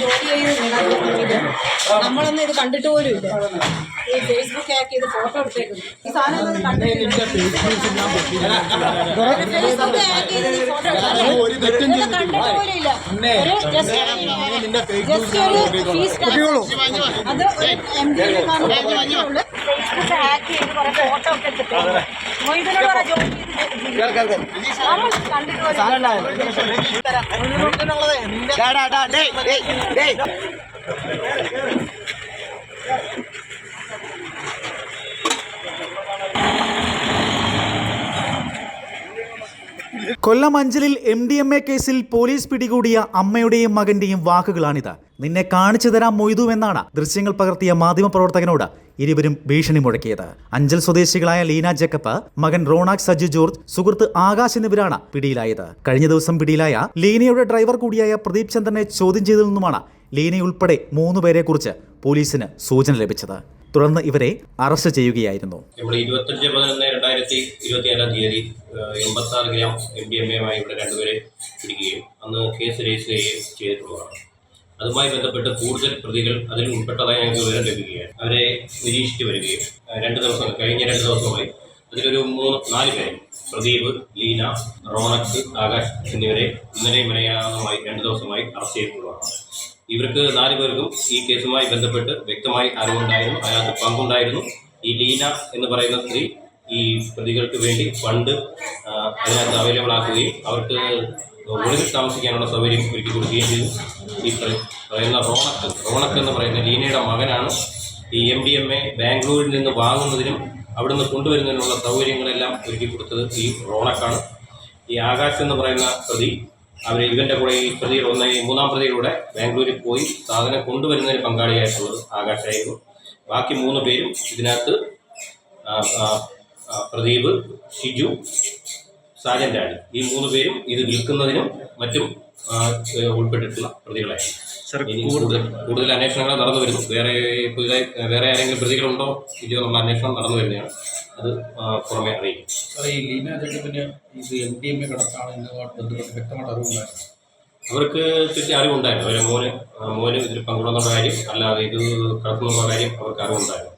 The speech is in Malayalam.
ജോലി ചെയ്യുന്നില്ല നമ്മളൊന്നും ഇത് കണ്ടിട്ട് പോലും ഇല്ല ഈ ഫേസ്ബുക്ക് ഹാക്ക് ചെയ്ത് ഫോട്ടോ എടുത്തേക്കുന്നു ഈ സാധനം ഫേസ്ബുക്ക് ഫോട്ടോ കണ്ടിട്ട് പോലും ഇല്ല ഒരു ഫീസ് അത് എം ഡി ഫേസ്ബുക്ക് ഹാക്ക് ചെയ്ത് കുറെ ഫോട്ടോ ഒക്കെ എടുത്തിട്ട് മൊയ്തനോട് ജോലി ചെയ്ത് നമ്മൾ കണ്ടിട്ട് പോലും കൊല്ലം അഞ്ചലിൽ എം ഡി എം എ കേസിൽ പോലീസ് പിടികൂടിയ അമ്മയുടെയും മകന്റെയും വാക്കുകളാണിത്. നിന്നെ കാണിച്ചു തരാൻ മൊയ്തു എന്നാണ് ദൃശ്യങ്ങൾ പകർത്തിയ മാധ്യമപ്രവർത്തകനോട് ഇരുവരും ഭീഷണി മുഴക്കിയത്. അഞ്ചൽ സ്വദേശികളായ ലീന ജക്കപ്പ് മകൻ റോണാക് സജു ജോർജ് സുഹൃത്ത് ആകാശ് എന്നിവരാണ് പിടിയിലായത്. കഴിഞ്ഞ ദിവസം പിടിയിലായ ലീനയുടെ ഡ്രൈവർ കൂടിയായ പ്രദീപ് ചന്ദ്രനെ ചോദ്യം ചെയ്തതിൽ നിന്നുമാണ് ലീനയുൾപ്പെടെ മൂന്നുപേരെ കുറിച്ച് പോലീസിന് സൂചന ലഭിച്ചത്. തുടർന്ന് ഇവരെ അറസ്റ്റ് ചെയ്യുകയായിരുന്നു. രണ്ടായിരത്തി ഇരുപത്തി ഏഴാം തീയതി എൺപത്തി ആറ് ഗ്രാം എം ഡി എം എയുമായി ഇവിടെ രണ്ടുപേരെ പിടിക്കുകയും അന്ന് കേസ് രജിസ്റ്റർ ചെയ്യുകയും ചെയ്തിട്ടുള്ളതാണ്. അതുമായി ബന്ധപ്പെട്ട് കൂടുതൽ പ്രതികൾ അതിൽ ഉൾപ്പെട്ടതായി ഞങ്ങൾക്ക് വിവരം ലഭിക്കുകയാണ്. അവരെ നിരീക്ഷിച്ചു വരികയും രണ്ട് ദിവസം കഴിഞ്ഞ രണ്ട് ദിവസമായി അതിലൊരു മൂന്ന് നാല് പേര് പ്രദീപ് ലീന റോണക് ആകാശ് എന്നിവരെ ഇന്നലെയും മലയാളമായി രണ്ട് ദിവസമായി അറസ്റ്റ് ചെയ്തിട്ടുള്ളതാണ്. ഇവർക്ക് നാല് പേർക്കും ഈ കേസുമായി ബന്ധപ്പെട്ട് വ്യക്തമായി അറിവുണ്ടായിരുന്നു അതിനകത്ത് പങ്കുണ്ടായിരുന്നു. ഈ ലീന എന്ന് പറയുന്ന സ്ത്രീ ഈ പ്രതികൾക്ക് വേണ്ടി ഫണ്ട് അതിനകത്ത് അവൈലബിൾ ആക്കുകയും അവർക്ക് ഒളിവിൽ താമസിക്കാനുള്ള സൗകര്യം ഒരുക്കി കൊടുക്കുകയും ചെയ്തു. ഈ പറയുന്ന റോണക്ക് റോണക്ക് എന്ന് പറയുന്ന ലീനയുടെ മകനാണ്. ഈ എം ഡി എം എ ബാംഗ്ലൂരിൽ നിന്ന് വാങ്ങുന്നതിനും അവിടുന്ന് കൊണ്ടുവരുന്നതിനുള്ള സൗകര്യങ്ങളെല്ലാം ഒരുക്കി കൊടുത്തത് ഈ റോണക്കാണ്. ഈ ആകാശ് എന്ന് പറയുന്ന പ്രതി അവർ ഇവന്റെ കൂടെ ഈ പ്രതിയുടെ ഒന്ന് മൂന്നാം പ്രതിയിലൂടെ ബാംഗ്ലൂരിൽ പോയി സാധനം കൊണ്ടുവരുന്നതിന് പങ്കാളിയായിട്ടുള്ളത് ആകാശായിരുന്നു ബാക്കി മൂന്ന് പേരും ഇതിനകത്ത് പ്രദീപ് ഷിജു സാജൻ രാണി ഈ മൂന്ന് പേരും ഇത് വിൽക്കുന്നതിനും മറ്റും ഉൾപ്പെട്ടിട്ടുള്ള പ്രതികളായിരുന്നു സർ കൂടുതൽ കൂടുതൽ അന്വേഷണങ്ങൾ നടന്നു വരുന്നു. വേറെ പുതിയതായി വേറെ ആരെങ്കിലും പ്രതികളുണ്ടോ? ഇല്ലയോ എന്നുള്ള അന്വേഷണം നടന്നു വരുന്നതാണ്. അത് പുറമെ അറിയിക്കും. സാറേ ഈ ലീന ജഗത്തിന് ഇത് എം ഡി എം എ കടത്താണ് ബന്ധപ്പെട്ട് വ്യക്തമായിട്ട് അറിവുണ്ടായിരുന്നു. അവർക്ക് ചുറ്റി അറിവുണ്ടായിരുന്നു. അവരെ മോന് മോന് ഇതിൽ പങ്കുണ്ടെന്നുള്ള കാര്യം അല്ലാതെ ഇത് കടത്തുന്നുള്ള കാര്യം അവർക്ക് അറിവുണ്ടായിരുന്നു.